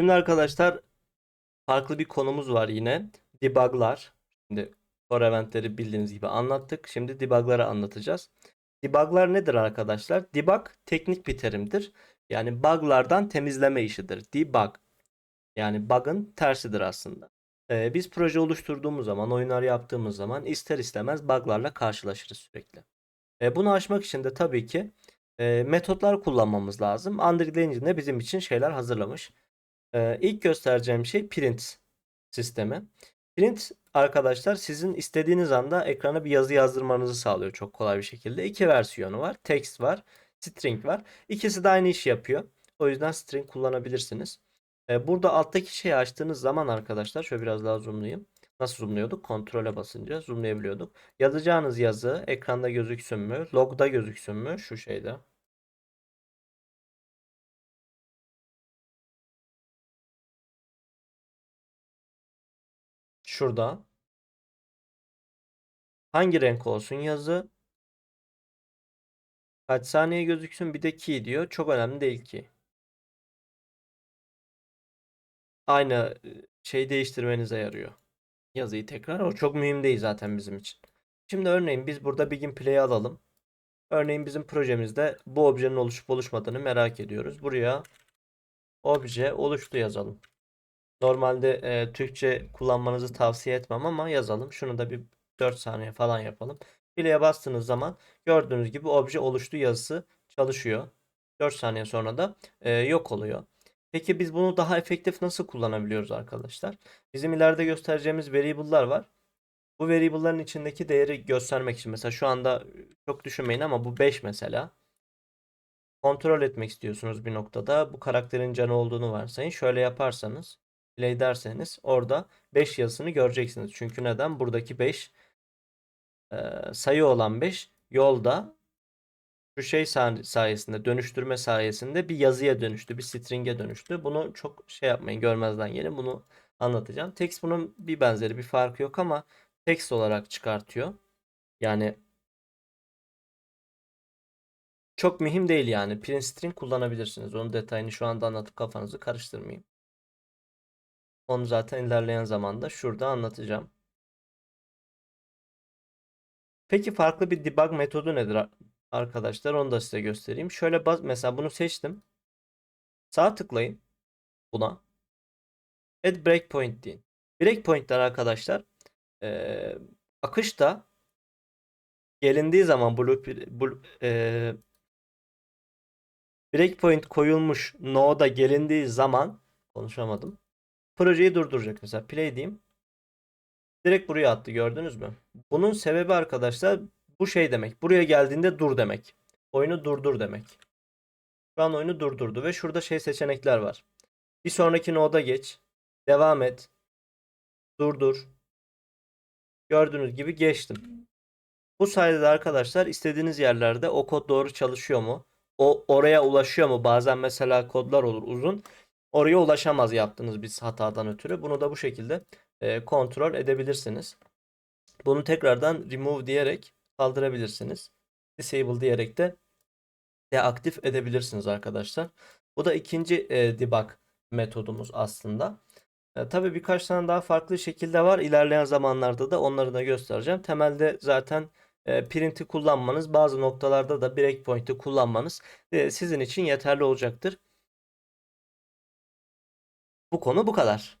Şimdi arkadaşlar farklı bir konumuz var yine. Debug'lar. Şimdi core eventleri bildiğiniz gibi anlattık. Şimdi debug'ları anlatacağız. Debug'lar nedir arkadaşlar? Debug teknik bir terimdir. Yani bug'lardan temizleme işidir. Debug. Yani bug'ın tersidir aslında. Ee, biz proje oluşturduğumuz zaman, oyunlar yaptığımız zaman ister istemez bug'larla karşılaşırız sürekli. E, bunu aşmak için de tabii ki e, metotlar kullanmamız lazım. Unreal Engine de bizim için şeyler hazırlamış. E, ilk göstereceğim şey print sistemi. Print arkadaşlar sizin istediğiniz anda ekrana bir yazı yazdırmanızı sağlıyor çok kolay bir şekilde. İki versiyonu var. Text var, string var. İkisi de aynı işi yapıyor. O yüzden string kullanabilirsiniz. E, burada alttaki şeyi açtığınız zaman arkadaşlar şöyle biraz daha zoomlayayım. Nasıl zoomluyorduk? Kontrole basınca zoomlayabiliyorduk. Yazacağınız yazı ekranda gözüksün mü? Logda gözüksün mü? Şu şeyde. Şurada. Hangi renk olsun yazı? Kaç saniye gözüksün? Bir de key diyor. Çok önemli değil ki. Aynı şey değiştirmenize yarıyor. Yazıyı tekrar. O çok mühim değil zaten bizim için. Şimdi örneğin biz burada Begin Play'i alalım. Örneğin bizim projemizde bu objenin oluşup oluşmadığını merak ediyoruz. Buraya obje oluştu yazalım. Normalde e, Türkçe kullanmanızı tavsiye etmem ama yazalım. Şunu da bir 4 saniye falan yapalım. Play'e bastığınız zaman gördüğünüz gibi obje oluştu yazısı çalışıyor. 4 saniye sonra da e, yok oluyor. Peki biz bunu daha efektif nasıl kullanabiliyoruz arkadaşlar? Bizim ileride göstereceğimiz variable'lar var. Bu variable'ların içindeki değeri göstermek için mesela şu anda çok düşünmeyin ama bu 5 mesela. Kontrol etmek istiyorsunuz bir noktada. Bu karakterin canı olduğunu varsayın. Şöyle yaparsanız play derseniz orada 5 yazısını göreceksiniz. Çünkü neden? Buradaki 5 e, sayı olan 5 yolda şu şey sa- sayesinde dönüştürme sayesinde bir yazıya dönüştü. Bir string'e dönüştü. Bunu çok şey yapmayın görmezden gelin. Bunu anlatacağım. Text bunun bir benzeri bir farkı yok ama text olarak çıkartıyor. Yani çok mühim değil yani. Print string kullanabilirsiniz. Onun detayını şu anda anlatıp kafanızı karıştırmayayım. Onu zaten ilerleyen zamanda şurada anlatacağım. Peki farklı bir debug metodu nedir ar- arkadaşlar? Onu da size göstereyim. Şöyle bas mesela bunu seçtim. Sağ tıklayın buna. Add breakpoint deyin. Breakpoint'ler arkadaşlar eee akışta gelindiği zaman blue, blue eee breakpoint koyulmuş node'a gelindiği zaman konuşamadım. Projeyi durduracak mesela play diyeyim. Direkt buraya attı gördünüz mü? Bunun sebebi arkadaşlar bu şey demek. Buraya geldiğinde dur demek. Oyunu durdur demek. Şu an oyunu durdurdu ve şurada şey seçenekler var. Bir sonraki node'a geç. Devam et. Durdur. Gördüğünüz gibi geçtim. Bu sayede de arkadaşlar istediğiniz yerlerde o kod doğru çalışıyor mu? O oraya ulaşıyor mu? Bazen mesela kodlar olur uzun. Oraya ulaşamaz yaptığınız bir hatadan ötürü. Bunu da bu şekilde e, kontrol edebilirsiniz. Bunu tekrardan remove diyerek kaldırabilirsiniz. Disable diyerek de deaktif edebilirsiniz arkadaşlar. Bu da ikinci e, debug metodumuz aslında. E, tabii birkaç tane daha farklı şekilde var. İlerleyen zamanlarda da onları da göstereceğim. Temelde zaten e, print'i kullanmanız, bazı noktalarda da breakpoint'i kullanmanız sizin için yeterli olacaktır. Bu konu bu kadar.